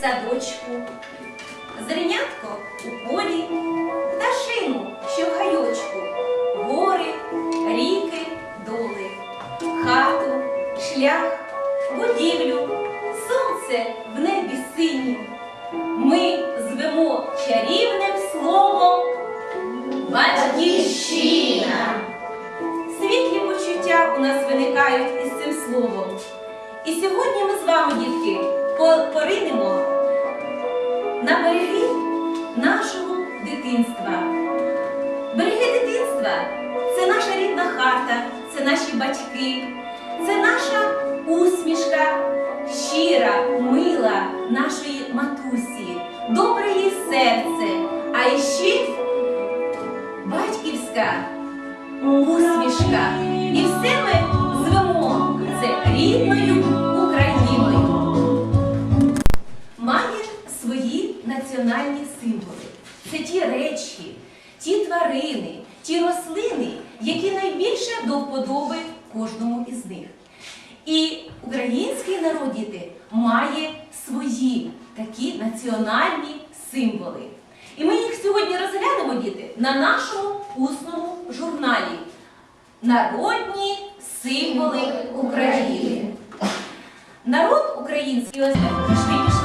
садочку, зернятко у полі, пташину, що в гайочку, гори, ріки, доли, хату, шлях, будівлю, сонце в небі синім. Ми звемо чарівним словом Батьківщина. Світлі почуття у нас виникають із цим словом. І сьогодні ми з вами, дітки, поринемо на береги нашого дитинства. Береги дитинства це наша рідна хата, це наші батьки, це наша усмішка, щира, мила нашої матусі, добре її серце, а іще батьківська усмішка. І все ми звемо це рідною тварини, ті рослини, які найбільше до вподоби кожному із них. І український народ діти має свої такі національні символи. І ми їх сьогодні розглянемо, діти, на нашому усному журналі Народні символи України. Народ український ось так,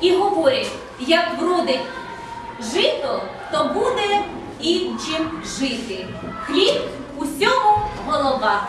І говорять, як вродить жито, то буде і чим жити. Хліб усьому голова.